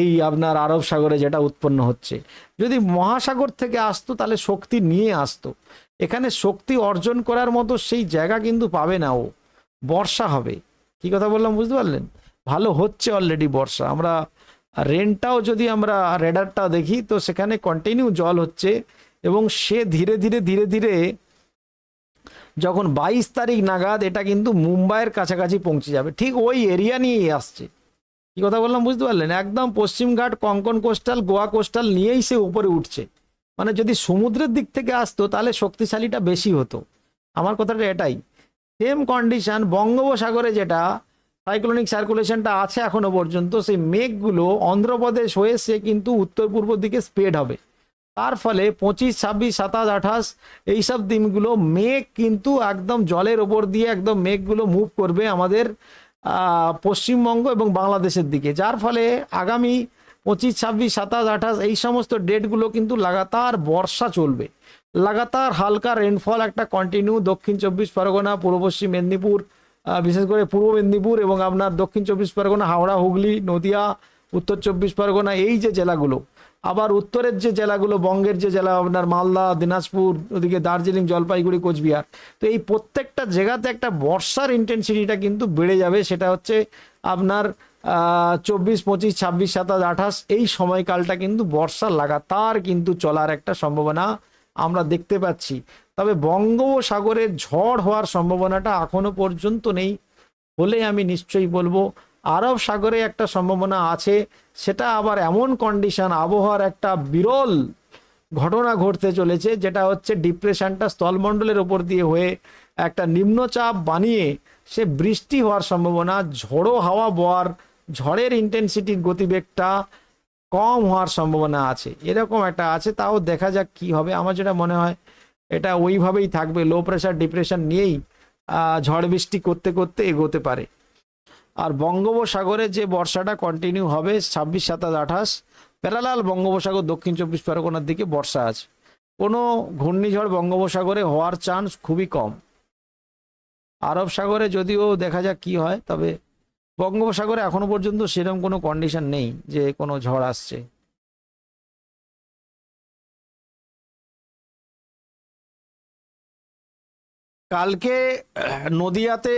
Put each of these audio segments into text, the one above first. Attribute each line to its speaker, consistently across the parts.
Speaker 1: এই আপনার আরব সাগরে যেটা উৎপন্ন হচ্ছে। যদি মহাসাগর থেকে আসতো, তাহলে শক্তি নিয়ে আসতো। এখানে শক্তি অর্জন করার মতো সেই জায়গা কিন্তু পাবে না ও। বর্ষা হবে। কি কথা বললাম, বুঝতে পারলেন? ভালো হচ্ছে অলরেডি বর্ষা। আমরা রেনটাও যদি আমরা রেডারটা দেখি, তো সেখানে কন্টিনিউ জল হচ্ছে এবং সে ধীরে ধীরে ধীরে ধীরে যখন বাইশ তারিখ নাগাদ, এটা কিন্তু মুম্বাইয়ের কাছাকাছি পৌঁছে যাবে। ঠিক ওই এরিয়া নিয়েই আসছে। কি কথা বললাম বুঝতে পারলেন? একদম পশ্চিমঘাট কঙ্কন কোস্টাল, গোয়া কোস্টাল নিয়েই সে উপরে উঠছে। মানে যদি সমুদ্রের দিক থেকে আসতো, তাহলে শক্তিশালীটা বেশি হতো। আমার কথাটা এটাই। সেম কন্ডিশন বঙ্গোপসাগরে যেটা সাইক্লোনিক সার্কুলেশনটা আছে এখনও পর্যন্ত, সেই মেঘগুলো অন্ধ্রপ্রদেশ হয়ে সে কিন্তু উত্তর পূর্ব দিকে স্প্রেড হবে। তার ফলে পঁচিশ, ছাব্বিশ, সাতাশ, আঠাশ, এইসব দিনগুলো মেঘ কিন্তু একদম জলের ওপর দিয়ে একদম মেঘগুলো মুভ করবে আমাদের পশ্চিমবঙ্গ এবং বাংলাদেশের দিকে। যার ফলে আগামী পঁচিশ, ছাব্বিশ, সাতাশ, আঠাশ এই সমস্ত ডেটগুলো কিন্তু লাগাতার বর্ষা চলবে। লাগাতার হালকা রেনফল একটা কন্টিনিউ দক্ষিণ চব্বিশ পরগনা, পূর্ব পশ্চিম মেদিনীপুর বিশেষ করে পূর্ব মেদিনীপুর এবং আপনার দক্ষিণ চব্বিশ পরগনা, হাওড়া, হুগলি, নদিয়া, উত্তর চব্বিশ পরগনা এই যে জেলাগুলো আবার উত্তরের যে জেলাগুলো, বঙ্গের যে জেলা, আপনার মালদা, দিনাজপুর, ওদিকে দার্জিলিং, জলপাইগুড়ি, কোচবিহার। তো এই প্রত্যেকটা জায়গাতে একটা বর্ষার ইন্টেন্সিটিটা কিন্তু বেড়ে যাবে, সেটা হচ্ছে আপনার চব্বিশ, পঁচিশ, ছাব্বিশ, সাতাশ, আঠাশ, এই সময়কালটা কিন্তু বর্ষা লাগাতার কিন্তু চলার একটা সম্ভাবনা আমরা দেখতে পাচ্ছি। তবে বঙ্গোপসাগরের ঝড় হওয়ার সম্ভাবনাটা এখনও পর্যন্ত নেই বলে আমি নিশ্চয়ই বলব। আরব সাগরে একটা সম্ভাবনা আছে, সেটা আবার এমন কন্ডিশন আবহাওয়ার একটা বিরল ঘটনা ঘটতে চলেছে, যেটা হচ্ছে ডিপ্রেশনটা স্থলমণ্ডলের ওপর দিয়ে হয়ে একটা নিম্নচাপ বানিয়ে সে বৃষ্টি হওয়ার সম্ভাবনা, ঝোড়ো হাওয়া বওয়ার, ঝড়ের ইন্টেন্সিটির গতিবেগটা কম হওয়ার সম্ভাবনা আছে। এরকম একটা আছে, তাও দেখা যাক কি হবে। আমার যেটা মনে হয়, এটা ওইভাবেই থাকবে। লো প্রেশার ডিপ্রেশন নিয়েই ঝড় বৃষ্টি করতে করতে এগোতে পারে। আর বঙ্গোপসাগরে যে বর্ষাটা কন্টিনিউ হবে, ছাব্বিশ, সাতাশ, আঠাশ প্যারালাল বঙ্গোপসাগর, দক্ষিণ চব্বিশ পরগনার দিকে বর্ষা আছে। কোনো ঘূর্ণিঝড় বঙ্গোপসাগরে হওয়ার চান্স খুবই কম। আরব সাগরে যদিও দেখা যাক কি হয়, তবে বঙ্গোপসাগরে এখনও পর্যন্ত সেরকম কোনো কন্ডিশন নেই যে কোনো ঝড় আসছে। কালকে নদিয়াতে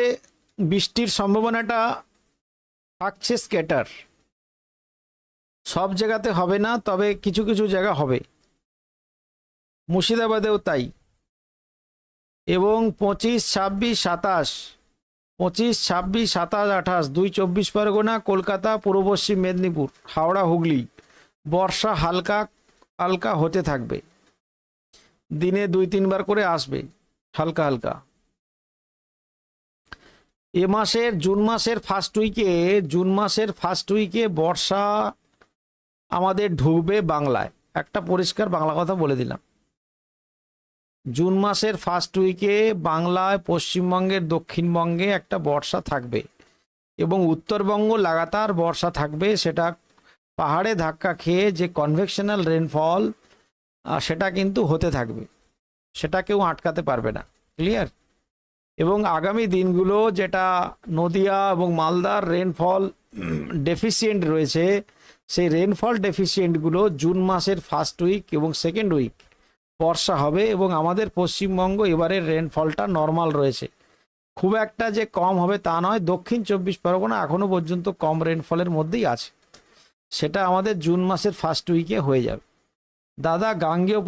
Speaker 1: বৃষ্টির সম্ভাবনাটা থাকছে স্কেটার। সব জায়গাতে হবে না, তবে কিছু কিছু জায়গা হবে। মুর্শিদাবাদেও তাই। এবং পঁচিশ, ছাব্বিশ, সাতাশ, পঁচিশ, ছাব্বিশ, সাতাশ, আঠাশ, দুই, চব্বিশ পরগনা, কলকাতা, পূর্ব পশ্চিম মেদিনীপুর, হাওড়া, হুগলি, বর্ষা হালকা হালকা হতে থাকবে। দিনে দুই, তিনবার করে আসবে, হালকা হালকা। এ মাসের, জুন মাসের ফার্স্ট উইকে জুন মাসের ফার্স্ট উইকে বর্ষা আমাদের ঢুকবে বাংলায়। একটা পরিষ্কার বাংলা কথা বলে দিলাম। জুন মাসের ফার্স্ট উইকে বাংলায়, পশ্চিমবঙ্গের, দক্ষিণবঙ্গে একটা বর্ষা থাকবে এবং উত্তরবঙ্গ লাগাতার বর্ষা থাকবে। সেটা পাহাড়ে ধাক্কা খেয়ে যে কনভেকশনাল রেনফল সেটা কিন্তু হতে থাকবে। সেটা কেউ আটকাতে পারবে না। ক্লিয়ার এবং আগামী দিনগুলো যেটা নদিয়া এবং মালদার রেনফল ডেফিসিয়েন্ট রয়েছে, সেই রেনফল ডেফিসিয়েন্টগুলো জুন মাসের ফার্স্ট উইক এবং সেকেন্ড উইক বর্ষা হবে এবং আমাদের পশ্চিমবঙ্গ এবারের রেনফলটা নর্মাল রয়েছে। খুব একটা যে কম হবে তা নয়, দক্ষিণ চব্বিশ পরগনা এখনও পর্যন্ত কম রেনফলের মধ্যেই আছে। সেটা আমাদের জুন মাসের ফার্স্ট উইকে হয়ে যাবে। দাদা, গাঙ্গেয়